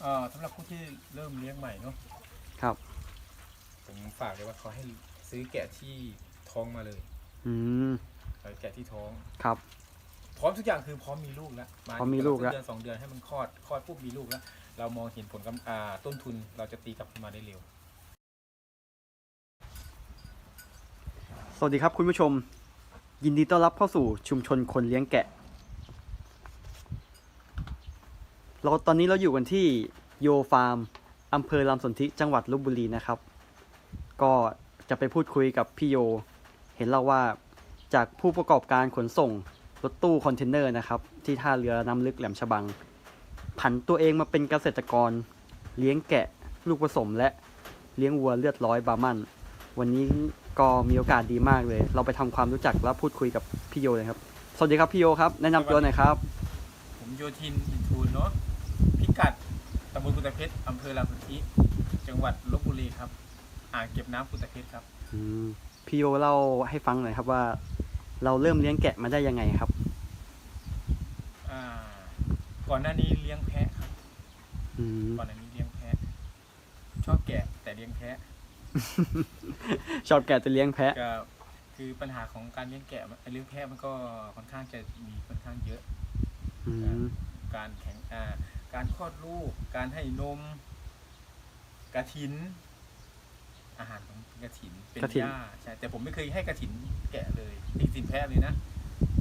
เอ่อสำหรับผู้ที่เริ่มเลี้ยงใหม่เนาะครับ ผมฝากเลยว่าเขาให้ซื้อแกะที่ท้องมาเลยอืมเอาแกะที่ท้อง ครับ พร้อมทุกอย่างคือพร้อมมีลูกแล้วพร้อมมีลูกแล้ว เดือนสองเดือนให้มันคลอดคลอดปุ๊บมีลูกแล้ว เรามองเห็นผลกำอ่าต้นทุนเราจะตีกลับขึ้นมาได้เร็ว สวัสดีครับคุณผู้ชม ยินดีต้อนรับเข้าสู่ชุมชนคนเลี้ยงแกะ เราตอนนี้เราอยู่กันที่โยฟาร์มอำเภอลำสนธิจังหวัดลบบุรีนะครับ ก็จะไปพูดคุยกับพี่โย เห็นเราว่าจากผู้ประกอบการขนส่งรถตู้คอนเทนเนอร์นะครับ ที่ท่าเรือน้ำลึกแหลมฉบัง ผันตัวเองมาเป็นเกษตรกร เลี้ยงแกะลูกผสมและเลี้ยงวัวเลือดร้อยบามัน วันนี้ก็มีโอกาสดีมากเลย เราไปทำความรู้จักและพูดคุยกับพี่โยเลยครับ สวัสดีครับพี่โยครับ แนะนำตัวหน่อยครับ ผมโยทินอินทูลเนาะำบลกุตเพชรอำเภอลำสุทธิจังหวัดลบบุรีครับ อ่างเก็บน้ำกุตเพชรครับ อืมพี่โยเล่าให้ฟังหน่อยครับว่า เราเริ่มเลี้ยงแกะมาได้ยังไงครับ อ่า ก่อนหน้านี้เลี้ยงแพะครับ อืม ก่อนหน้านี้เลี้ยงแพะ ชอบแกะแต่เลี้ยงแพะ ชอบแกะจะเลี้ยงแพะ ก็คือปัญหาของการเลี้ยงแกะมันเลี้ยงแพะมันก็ค่อนข้างจะมีค่อนข้างเยอะ อืม การแข่งอ่า การคลอดลูก การให้นม กระถิน อาหารของกระถินเป็นหญ้าใช่แต่ผมไม่เคยให้กระถินแกะเลยกระถินแพะเลยนะ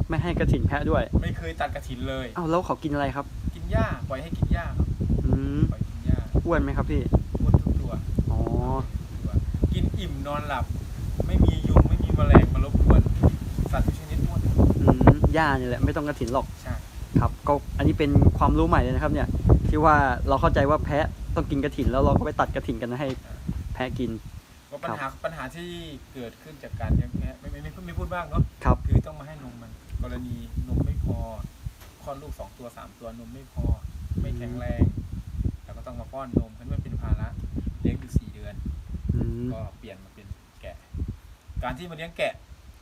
ไม่ให้กระถินแพะด้วยไม่เคยตัดกระถินเลยเอ้าแล้วเขากินอะไรครับ กินหญ้าปล่อยให้กินหญ้าครับอืมปล่อยกินหญ้าอ้วนไหมครับพี่ หมดทุกตัว อ๋อทุกตัวกินอิ่มนอนหลับ ไม่มียุงไม่มีแมลงมารบกวนสัตว์ทุกชนิดหมดอืมหญ้านี่แหละไม่ต้องกระถินหรอก ใช่ ครับก็อันนี้เป็นความรู้ใหม่เลยนะครับเนี่ยที่ว่าเราเข้าใจว่าแพะต้องกินกระถินแล้วเราก็ไปตัดกระถินกันให้แพะกินก็ปัญหาปัญหาที่เกิดขึ้นจากการเลี้ยงแพะไม่ไม่ไม่ไม่พูดบ้างเนาะครับคือต้องมาให้นมมันกรณีนมไม่พอคลอดลูกสองตัวสามตัวนมไม่พอ ไม่แข็งแรงเราก็ต้องมาป้อนนมให้มันเป็นภาระเลี้ยงอยู่สี่เดือนอืมก็เปลี่ยนมาเป็นแกะ การที่มาเลี้ยงแกะ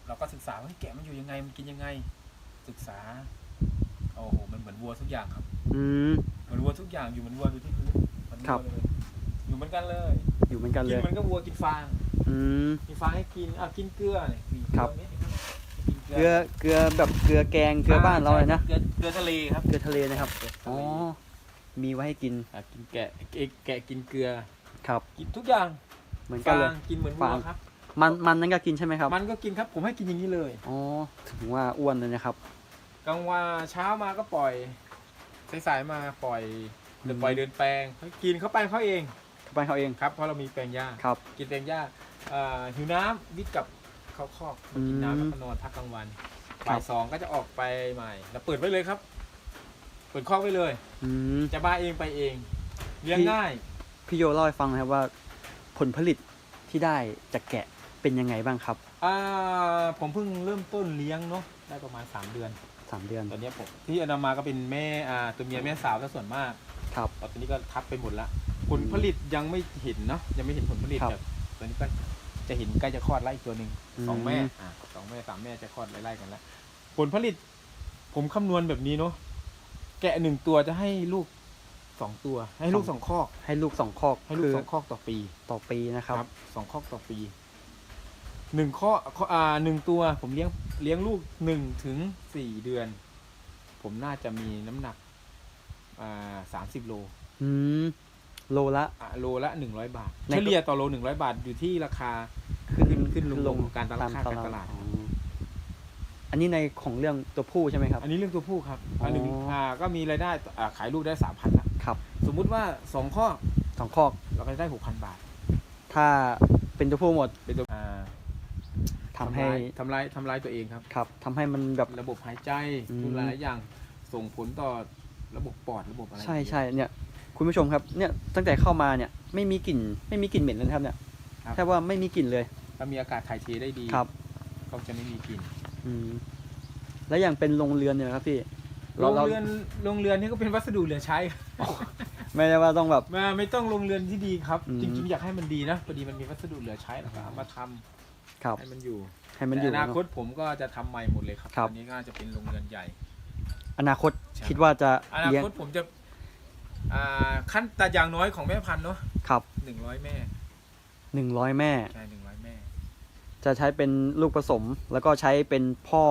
เราก็ศึกษาว่าเฮ้ยแกะมันอยู่ยังไงมันกินยังไง ศึกษา โอ้โหมันเหมือนวัวทุกอย่างครับอืม เหมือนวัวทุกอย่างอยู่เหมือนวัวดูที่พื้นเหมือนครัวับวเลยอยู่เหมือนกันเลยอยู่เหมือนกันเลกินย เหมันก็วัวกินฟางอืมมีฟางให้กินอะกินเกลือเนี่ยมีเกครัลือบเม็ดนะครับกินเกลือเกลือแบบเกลือแกงเกลือบ้านเราเลยนะ เกลือเกลือทะเลครับ เกลือทะเลนะครับเกลืออ๋ทะอเลมีไว้ให้กิน อะกินแกะแกะแกะกินเกลือ ครับ กินทุกอย่างเหมือนกันเลยฟางกินเหมือนวัวฟาง ครับ มัน มันนั่นก็กินใช่ไหมครับ มันก็กินครับ ผมให้กินอย่างนี้เลย อ๋อ ถึงว่าอ้วนเลยนะครับ กลางวันเช้ามาก็ปล่อยสายๆมาปล่อยเดินปล่อยเดินแปลงเขากินเข้าไปเขาเองไปเขาเองครับเพราะเรามีแปลงหญ้าครับ กินแปลงหญ้าอ่าหิวน้ำวิทย์กับเข้าคอกมากินน้ำอืแล้วมก็นอนพักกลางวันครับ บ่ายสองก็จะออกไปใหม่ แล้วเปิดไว้เลยครับ เปิดคอกไว้เลย อืม จะมาเองไปเองเลี้ยงพี่ ง่าย พี่โยเล่าให้ฟังนะครับว่า ผลผลิตที่ได้จากแกะเป็นยังไงบ้างครับ อ่าผมเพิ่งเริ่มต้นเลี้ยงเนาะได้ประมาณ 3 เดือน สามเดือน ตอนนี้ผมที่เอานำมาก็เป็นแม่อ่าตัวเมียแม่สาวซะส่วนมากครับตอนนี้ก็ทับไปหมดละผลผลิตยังไม่เห็นเนาะยังไม่เห็นผลผลิตครับแบบตอนนี้ก็จะเห็นใกล้จะคลอดไล่ตัวหนึ่งอืม สองแม่อ่าสองแม่สามแม่จะคลอดไล่ๆกันแล้วผลผลิต ผมคำนวณแบบนี้เนาะแกะหนึ่งตัวจะให้ลูกสองตัว ให้ลูกสองคอก ให้ลูกสองคอกให้ลูกคือสองคอกต่อปี ต่อปีนะครับ สองคอกต่อปี หนึ่งข้อข้ออ่าหนึ่งตัวผมเลี้ยงเลี้ยงลูกหนึ่งถึงสี่เดือน ผมน่าจะมีน้ำหนักอ่าสามสิบโลอืมโลละ อะโลละหนึ่งร้อยบาท ใน เฉลี่ยต่อโลหนึ่งร้อยบาทอยู่ที่ราคา ขึ้นขึ้นลงๆการตลาดมค่าการตลาด อ๋ออันนี้ในของเรื่องตัวผู้ใช่ไหมครับ อันนี้เรื่องตัวผู้ครับอ๋ออัอันหนึ่งอ่าก็มีรายได้อ่าขายลูกได้สามพันละครับสมมุติว่าสองข้อสองคอกเราก็จะได้หกพันบาท ถ้าเป็นตัวผู้หมด เป็นตัว อ่าทำให้ทำลายทำลายตัวเองครับครับทำให้มันแบบระบบหายใจอืมทุกหลายๆอย่างส่งผลต่อระบบปอดระบบอะไรใช่ใช่เนี่ย คุณผู้ชมครับเนี่ยตั้งแต่เข้ามาเนี่ยไม่มีกลิ่นไม่มีกลิ่นเหม็นเลยนะครับเนี่ยแค่ว่าไม่มีกลิ่นเลยถ้ามีอากาศถ่ายเทได้ดีครับก็จะไม่มีกลิ่นอืมแล้วอย่างเป็นโรงเรือนเนี่ยนะครับพี่โรงเรือนโรงเรือนนี่ก็เป็นวัสดุเหลือใช้ไม่ได้ว่าต้องแบบมาไม่ต้องโรงเรือนที่ดีครับอืมจริงๆอยากให้มันดีนะพอดีมันมีวัสดุเหลือใช้เราก็เอามาทำ ครับ ให้มันอยู่ให้มันอยู่แต่อนาเนอะคตผมก็จะทำใหม่หมดเลยครับครับตอนนี้ก็จะเป็นโรงเรือนใหญ่ อนาคตใช่ คิดว่าจะอนาเลี้ยงคตผมจะอ่าขั้นแต่อย่างน้อยของแม่พันธุ์เนาะครับหนึ่งร้อยแม่หนึ่งร้อยแม่ ใช่หนึ่งร้อยแม่ จะใช้เป็นลูกผสม แล้วก็ใช้เป็นพ่อ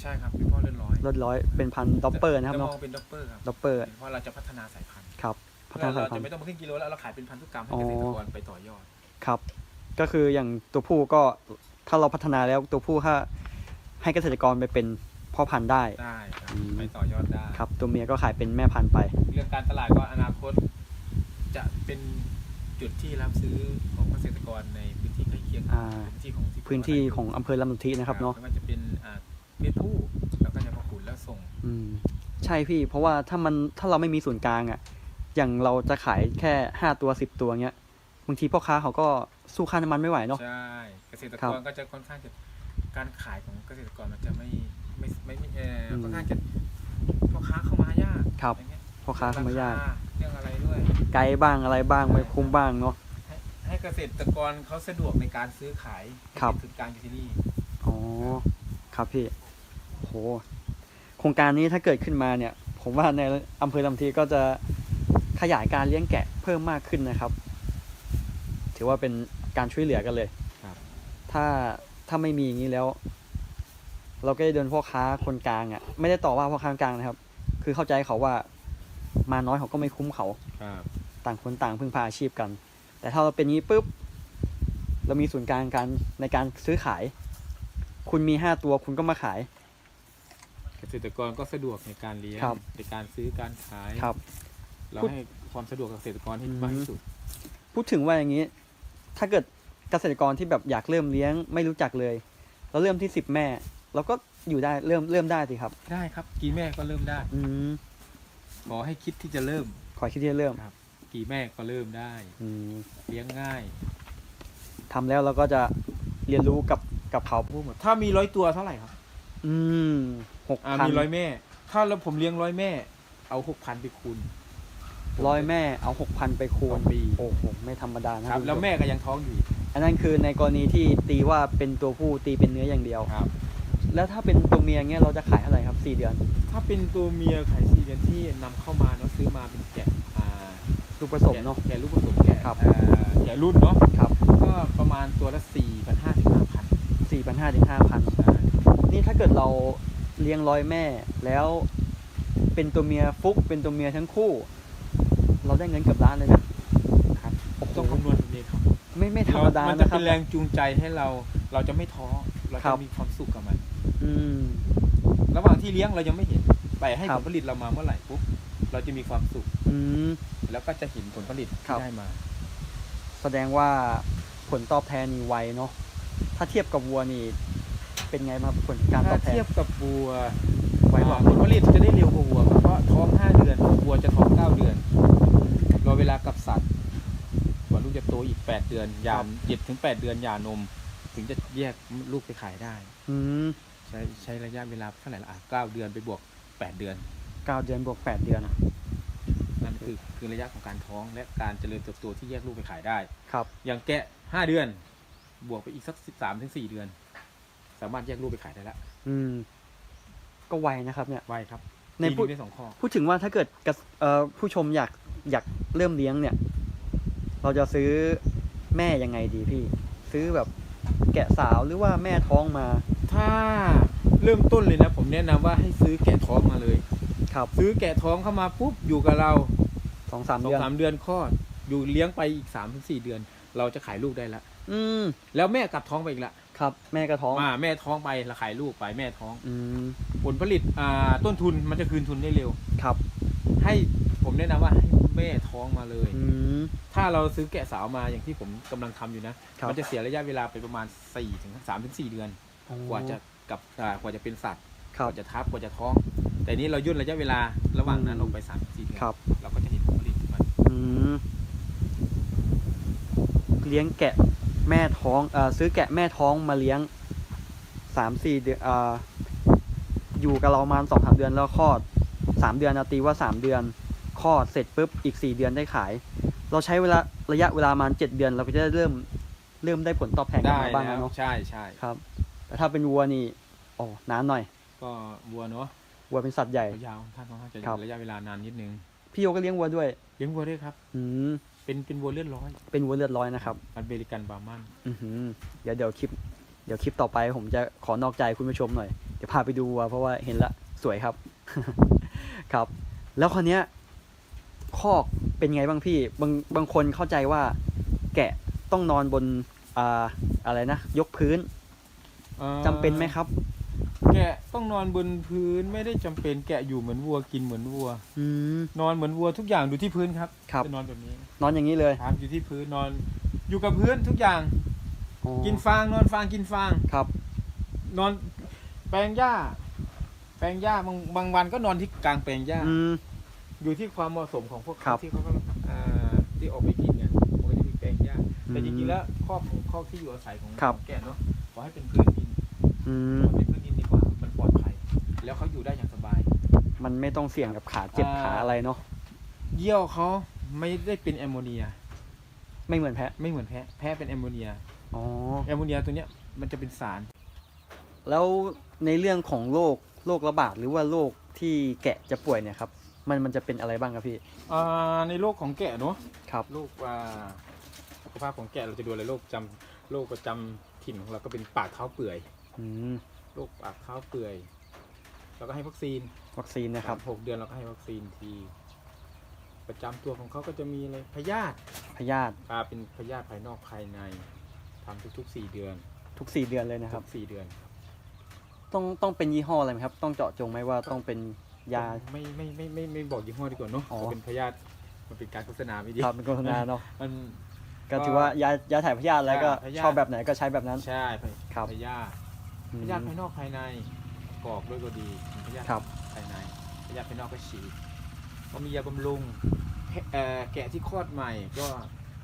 ใช่ครับเป็นพ่อเลือดร้อยลดร้อยเป็นพันธุ์ด็อปเปอร์นะครับจมเนาะองเป็นด็อปเปอร์ครับด็อปเปอร์เพราะเราจะพัฒนาสายพันธุ์ครับพัเพื่ฒอนาสายเราพันจะธุ์ ไม่ต้องมาขึ้นกิโลแล้วเราขายเป็นพันธุกรรมให้อ๋อเกษตรกรไปต่อยอด ครับ ก็คืออย่างตัวผู้ก็ถ้าเราพัฒนาแล้วตัวผู้ถ้าให้เกษตรกรไปเป็นพ่อพันธุ์ได้ ได้ครับอืม ไปต่อยอดได้ ครับ ตัวเมียก็ขายเป็นแม่พันธุ์ไป เรื่องการตลาดก็อนาคต จะเป็นจุดที่รับซื้อของเกษตรกรในพื้นที่ใกล้เคียงอ่า พื้นที่ของพื้นที่ของอำเภอลำนุนทีนะครับเนาะ ไม่ว่าจะเป็นอ่าเพศผู้แล้วก็จะมาขุนแล้วส่งอืมใช่พี่ เพราะว่าถ้ามันถ้าเราไม่มีศูนย์กลางอะ่ะ อย่างเราจะขายแค่ห้าตัวสิบตัวเงี้ยบางทีพ่อค้าเขาก็สู้ค่าน้ำมันไม่ไหวเนาะ ใช่เกษตรครักบรก็จะค่อนข้างจะการขายของเกษตรกรมันจะไม่ไม่ไม่ไม่เอ่ออมค่อนข้างจะพ่อค้าเข้ามายากครับอะไรเงี้ยพ่อค้าเข้ามายากรคเรื่องอะไรด้วยไกลบ้างอะไรบ้างไม่คุ้มบ้างเนาะให้ให้เกษตรกรเขาสะดวกในการซื้อขายครับให้เป็นศูนย์กลางอยู่ที่นี่อ๋อครับพี่โหโครงการนี้ถ้าเกิดขึ้นมาเนี่ย ผมว่าในอำเภอลำทีก็จะขยายการเลี้ยงแกะเพิ่มมากขึ้นนะครับ ถือว่าเป็นการช่วยเหลือกันเลยครับ ถ้าถ้าไม่มีอย่างนี้แล้ว เราก็จะเดินพ่อค้าคนกลางอะ่ะ ไม่ได้ต่อว่าพ่อค้าคนกลางนะครับ คือเข้าใจเขาว่ามาน้อยเขาก็ไม่คุ้มเขา ครับ ต่างคนต่างพึ่งพาอาชีพกัน แต่ถ้าเราเป็นงี้ปุ๊บ เรามีศูนย์กลางการในการซื้อขาย คุณมีห้าตัวคุณก็มาขาย เกษตรกรก็สะดวกในการเลี้ยงครับ ในการซื้อการขายครับ เราพูดให้ความสะดวกกับเกษตรกรให้อืมมากที่สุด พูดถึงว่าอย่างนี้ ถ้าเกิดเกษตรกรที่แบบอยากเริ่มเลี้ยงไม่รู้จักเลยเราเริ่มที่สิบแม่เราก็อยู่ได้เริ่มเริ่มได้สิครับ ได้ครับ กี่แม่ก็เริ่มได้ อืมขอให้คิดที่จะเริ่ม ขอคิดที่จะเริ่มกี่แม่ก็เริ่มได้ อืมเลี้ยงง่าย ทำแล้วเราก็จะเรียนรู้กับกับเขาพูดหมด ถ้ามีร้อยตัวเท่าไหร่ครับ อืมหกอ่าพันมีร้อยแม่ ถ้าแล้วผมเลี้ยงร้อยแม่ เอาหกพันไปคูณ ร้อยแม่เอาหกพันไปคูณต่อปี โอ้โหไม่ธรรมดานะครับณผู้ชแล้วแม่ก็ยังท้องอยู่อันนั้นคือในกรณีที่ตีว่าเป็นตัวผู้ตีเป็นเนื้ออย่างเดียว ครับ แล้วถ้าเป็นตัวเมียเงี้ยเราจะขายเท่าไหร่ครับสี่เดือน ถ้าเป็นตัวเมียไข่สี่เดือนที่นำเข้ามาเนาะซื้อมาเป็นแกะอ่าลูกผสมเนาะ แกะลูกผสมแกะครับ อ่าแกะรุ่นเนาะครับก็ประมาณตัวละสี่พันห้าถึงห้าพันสี่พันห้าถึงห้าพันนี่ถ้าเกิดเราเลี้ยงร้อยแม่แล้วเป็นตัวเมียฟุกเป็นตัวเมียทั้งคู่ เราได้เงินเกือบล้านเลยนะครับโอ้โหต้องคำนวณแบบนี้ครับ ไม่ไม่ธรรมดามันจะนะครัเป็บนแรงจูงใจให้เรา เราจะไม่ท้อเราครัจะบมีความสุขกับมัน อืมระหว่างที่เลี้ยงเรายังไม่เห็นแต่ให้ครัผบลผลิตเรามาเมื่อไหร่ปุ๊บเราจะมีความสุข อืมแล้วก็จะเห็นผลผลิตครัที่บได้มา แสดงว่าผลตอบแทนนี่ไวเนาะถ้าเทียบกับวัวนี่เป็นไงบ้างครับผลการตถ้าอบแทนเทียบกับวัวไวกว่าผลผลิตจะได้เร็วกว่าวัวเพราะท้องห้าเดือนวัวจะท้องเก้าเดือน รอเวลา กับสัตว์กว่าลูกจะโตอีกแปดเดือนหยามเจ็ดถึงแปดเดือนหย่านม ถึงจะแยกลูกไปขายได้ อืมใช้ใช้ระยะเวลาเท่าไหร่ละอะเก้าเดือนไปบวกแปดเดือน เก้าเดือนบวกแปดเดือนนั่นคือคือระยะของการท้องและการเจริญเติบโตที่แยกลูกไปขายได้ ครับ อย่างแกะห้าเดือน บวกไปอีกสักสามถึงสี่เดือน สามารถแยกลูกไปขายได้ละอืม ก็ไวนะครับเนี่ย ไวครับในปีพูดงได้สองข้อ พูดถึงว่าถ้าเกิดกระเอ่อผู้ชมอยาก อยากเริ่มเลี้ยงเนี่ย เราจะซื้อแม่ยังไงดีพี่ ซื้อแบบแกะสาวหรือว่าแม่ท้องมา ถ้าเริ่มต้นเลยนะ ผมแนะนำว่าให้ซื้อแกะท้องมาเลย ครับ ซื้อแกะท้องเข้ามาปุ๊บอยู่กับเราสองสามสอเดืงอนสามเดือนคลอด อยู่เลี้ยงไปอีกสามถึงสี่เดือน เราจะขายลูกได้ละ อืม แล้วแม่กลับท้องไปอีกละครับ แม่ก็ท้องอ่าแม่ท้องไปเราขายลูกไปแม่ท้อง อืมผลผลิตอ่าต้นทุนมันจะคืนทุนได้เร็วครับ ให้ ผมแนะนำว่าให้แม่ท้องมาเลย อืม ถ้าเราซื้อแกะสาวมาอย่างที่ผมกำลังทำอยู่นะ ครับ มันจะเสียระยะเวลาไปประมาณ4ถึง3ถึง4เดือน กว่าจะกลับอ่ากว่าจะเป็นสัตว์คกรับ ว่าจะทับกว่าจะท้อง แต่นี้เราย่นระยะเวลาระหว่างนั้นอืมออกไป3ถึง4เดือนครับ เราก็จะเห็นผลผลิตของมันอืมเลี้ยงแกะแม่ท้องเอ่อซื้อแกะแม่ท้องมาเลี้ยงสามสี่เดือนเอ่ออยู่กับเราประมาณสองสามเดือนแล้วคลอดสามเดือนนะตีว่าสามเดือน คลอดเสร็จปุ๊บอีกสี่เดือนได้ขาย เราใช้เวลาระยะเวลาประมาณเจ็ดเดือน เราก็จะเริ่มเริ่มได้ผลตอบแทนกลับได้มาบ้างแล้แล้ววเนาะใช่ใช่ครับ แต่ถ้าเป็นวัวนี่โอ้นานหน่อยก็วัวเนาะวัวเป็นสัตว์ใหญ่ ยาวท่านต้องเข้าใจครับ ระยะเวลานานนิดนึงพี่โยก็เลี้ยงวัวด้วย เลี้ยงวัวด้วยครับ อืมเป็นเป็นวัวเลือดร้อยเป็นวัวเลือดร้อยนะครับ อเมริกันบาร์มันอือหือเดี๋ยวเดี๋ยวคลิป เดี๋ยวคลิปต่อไปผมจะขอนอกใจคุณผู้ชมหน่อย เดี๋ยวพาไปดูวัวเพราะว่าเห็นละสวยครับ ครับ แล้วคนเนี้ย คอกเป็นไงบ้างพี่บางบางคนเข้าใจว่าแกะต้องนอนบนอ่าอะไรนะ ยกพื้นจำเป็นไหมครับ แกะต้องนอนบนพื้นไม่ได้จำเป็นแกะอยู่เหมือนวัวกินเหมือนวัว อืม นอนเหมือนวัวทุกอย่างดูที่พื้นครับครับ จะนอนแบบนี้นอนอย่างนี้เลยครับอยู่ที่พื้นนอน อยู่กับพื้นทุกอย่าง อ๋อกินฟางนอนฟางกินฟาง ครับ นอนแปลงหญ้า แปลงหญ้าบางบางวันก็นอนที่กลางแปลงหญ้า อืม อยู่ที่ความเหมาะสมของพวกครัเขาบที่เขาก็อ่าที่ออกไปกินเนี่ยมันก็จะมีแปลงหญ้าแต่อืมจริงๆแล้วครอบของครอบที่อยู่อาศัยของครับ ของแกะเนาะขอให้เป็นพื้นดินอืมขอให้เป็นพื้นดินดีกว่ามันปลอดภัย แล้วเขาอยู่ได้อย่างสบาย มันไม่ต้องเสี่ยงกับขาเจ็บอ่า ขาอะไรเนาะเยี่ยวเขาไม่ได้เป็นแอมโมเนีย ไม่เหมือนแพะไม่เหมือนแพะแพะเป็นแอมโมเนียอ๋อแอมโมเนียตัวเนี้ยมันจะเป็นสาร แล้วในเรื่องของโรคโรคระบาดหรือว่าโรคที่แกะจะป่วยเนี่ยครับ มันมันจะเป็นอะไรบ้างครับพี่อ่าในโรคของแกะเนาะครับโรคอ่าสุขภาพของแกะเราจะดูอะไรโรคจำโรคประจำถิ่นของเราก็เป็นปากเท้าเปื่อยอืมโรคปากเท้าเปื่อยเราก็ให้วัคซีนวัคซีนนะครับหกเดือนเราก็ให้วัคซีนที ประจำตัวของเขาก็จะมีอะไรพยาธิพยาธิอ่าเป็นพยาธิภายนอกภายในทำทุกๆสี่เดือนทุกสี่เดือนเลยนะครับ ทุกสี่เดือนครับต้องต้องเป็นยี่ห้ออะไรไหมครับ ต้องเจาะจงไหมว่าต้องเป็น ยา ไม่ไม่ไม่ไม่ไม่บอกยี่ห้อดีกว่าเนาะอ๋อเพราะเป็นพยาธิมันเป็นการโฆษณาไม่ดี ครับเป็นโฆษณาเนาะมัน ก็ถือว่ายายาถ่ายพยาธิแล้วก็พยาธิ ชอบแบบไหนก็ใช้แบบนั้น ใช่พยครับ พยาธิอืมพยาธิภายนอกภายในกรอกด้วยก็ดีพยาธิครับ ภายในพยาธิภายนอกก็ฉีดก็มียาบำรุงแพะเอ่อแกะที่คลอดใหม่ก็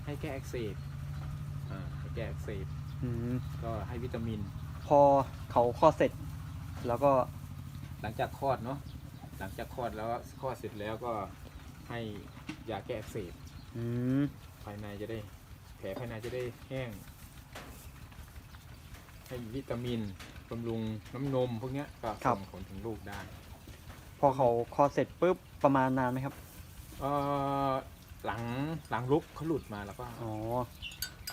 ให้แก้อักเสบอ่าให้แก้อักเสบอืมก็ให้วิตามิน พอเขาคลอดเสร็จ แล้วก็หลังจากคลอดเนาะ หลังจากคลอดแล้วคลอดเสร็จแล้วก็ให้ยาแก้อักเสบอืมภายในจะได้ แผลภายในจะได้แห้ง ให้วิตามินบำรุงน้ำนมพวกเนี้ยก็ส่งผลถึงลูกได้ พอเขาคลอดเสร็จปุ๊บประมาณนานไหมครับเอ่อหลังหลังลุกเขาหลุดมาแล้วก็ อ๋อ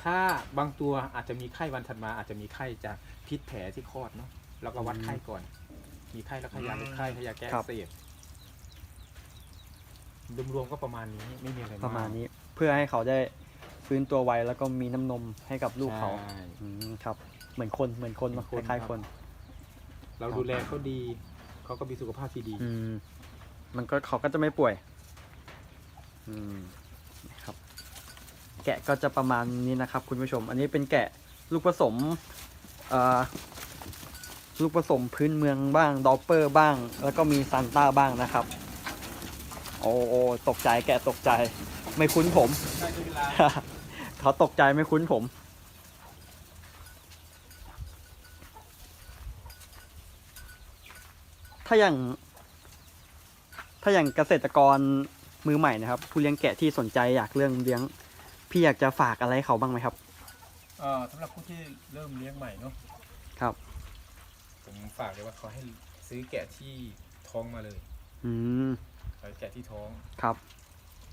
ถ้าบางตัวอาจจะมีไข้วันถัดมาอาจจะมีไข้จากพิษแผลที่คลอดเนาะเราก็วัดไข้ก่อน มีไข้แล้วขยาลดไข้ขยาแก้อักเสบรวมๆก็ประมาณนี้ไม่มีอะไรกประมาณนี้ เพื่อให้เขาได้ฟื้นตัวไวแล้วก็มีน้ำนมให้กับลูกเขาใช่ อืมครับ เหมือนคนเหมือนคนเนอะเหมือนคนคล้ายครับๆคนเราดูแลเขาดี เขาก็มีสุขภาพที่ดี อืม มันก็เขาก็จะไม่ป่วย อืมนะครับ แกะก็จะประมาณนี้นะครับ คุณผู้ชม อันนี้เป็นแกะลูกผสมเอ่อ ลูกผสมพื้นเมืองบ้างดอปเปอร์บ้าง แล้วก็มีซันต้าบ้างนะครับ โอ้โอ้ตกใจแกะตกใจ ไม่คุ้นผมได้เวลาเขาตกใจไม่คุ้นผมถ้าอย่าง ถ้าอย่างเกษตรกรมือใหม่นะครับ ผู้เลี้ยงแกะที่สนใจอยากเรื่องเลี้ยง พี่อยากจะฝากอะไรให้เขาบ้างไหมครับเอ่อสำหรับผู้ที่เริ่มเลี้ยงใหม่เนาะครับ ผมฝากเลยว่าเขาให้ซื้อแกะที่ท้องมาเลยอืมเอาแกะที่ท้อง ครับ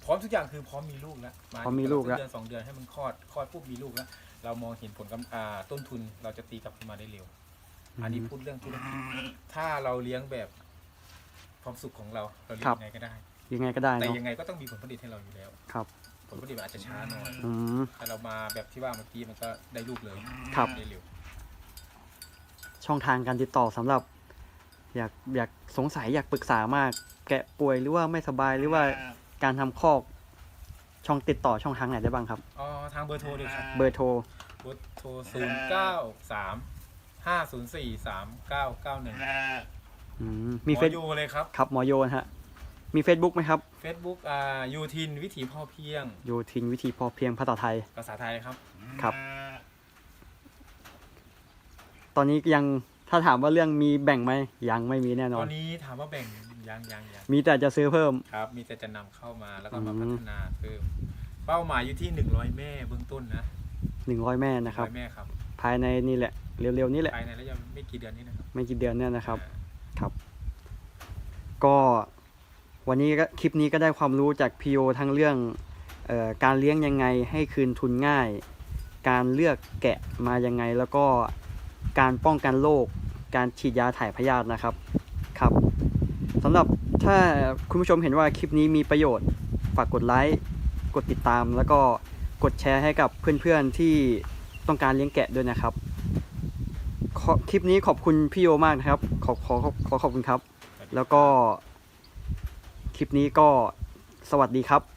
พร้อมทุกอย่างคือพร้อมมีลูกแล้วพร้อมมีลูกแล้ว เดือนสองเดือนให้มันคลอดคลอดปุ๊บมีลูกแล้วเรามองเห็นผลกำอ่าต้นทุนเราจะตีกลับขึ้นมาได้เร็ว อันนี้พูดเรื่องธุรกิจถ้าเราเลี้ยงแบบความสุขของเราเราเลี้ยงยังไงก็ได้ ยังไงก็ได้แต่เนาะยังไงก็ต้องมีผลผลิตให้เราอยู่แล้ว ครับ ผลผลิตมันอาจจะช้าหน่อยอืมถ้าเรามาแบบที่ว่าเมื่อกี้มันก็ได้ลูกเลยครับ ได้เร็ว ช่องทางการติดต่อสำหรับ อยากอยากสงสัยอยากปรึกษามาก แกะป่วยหรือว่าไม่สบายหรือว่าการทำคอกช่องติดต่อช่องทางไหนได้บ้างครับอ๋อทางเบอร์โทรเลยครับเบอร์โทรเบอร์โทรศูนย์เก้าสามห้าศูนย์สี่สามเก้าเก้าหนึ่งอืมมีหมเฟอซยูเลยครับครับหมอโยนฮะมี Facebook ไหมครับ Facebook อ่ายูทินวิถีพ่อเพียงโยทินวิธีพอเพียงภาษาไทย ภาษาไทยครับ ครับ ตอนนี้ยังถ้าถามว่าเรื่องมีแบ่งไหมยังไม่มีแน่นตออนนนี้ถามว่าแบ่งยังยังยังมีแต่จะซื้อเพิ่ม ครับ มีแต่จะนำเข้ามาแล้วก็มาอืม พัฒนาเพิ่มเป้าหมายอยู่ที่หนึ่งร้อยแม่เบื้องต้นนะหนึ่งร้อยแม่นะครับร้อยแม่ครับภายในนี่แหละเร็วๆนี่แหละภายในระยะไม่กี่เดือนนี้นะครับไม่กี่เดือนเนี่ยนะครับ อ่าครับ ก็วันนี้ก็คลิปนี้ก็ได้ความรู้จากพีโอทั้งเรื่องเออการเลี้ยงยังไงให้คืนทุนง่าย การเลือกแกะมายังไงแล้วก็ การป้องกันโรคการฉีดยาถ่ายพยาธินะครับครับสำหรับถ้าคุณผู้ชมเห็นว่าคลิปนี้มีประโยชน์ ฝากกดไลค์กดติดตาม แล้วก็กดแชร์ให้กับเพื่อนๆที่ต้องการเลี้ยงแกะด้วยนะครับ คลิปนี้ขอบคุณพี่โยมากนะครับ ขอขอขอขอขอบคุณครับ แล้วก็คลิปนี้ก็สวัสดีครับ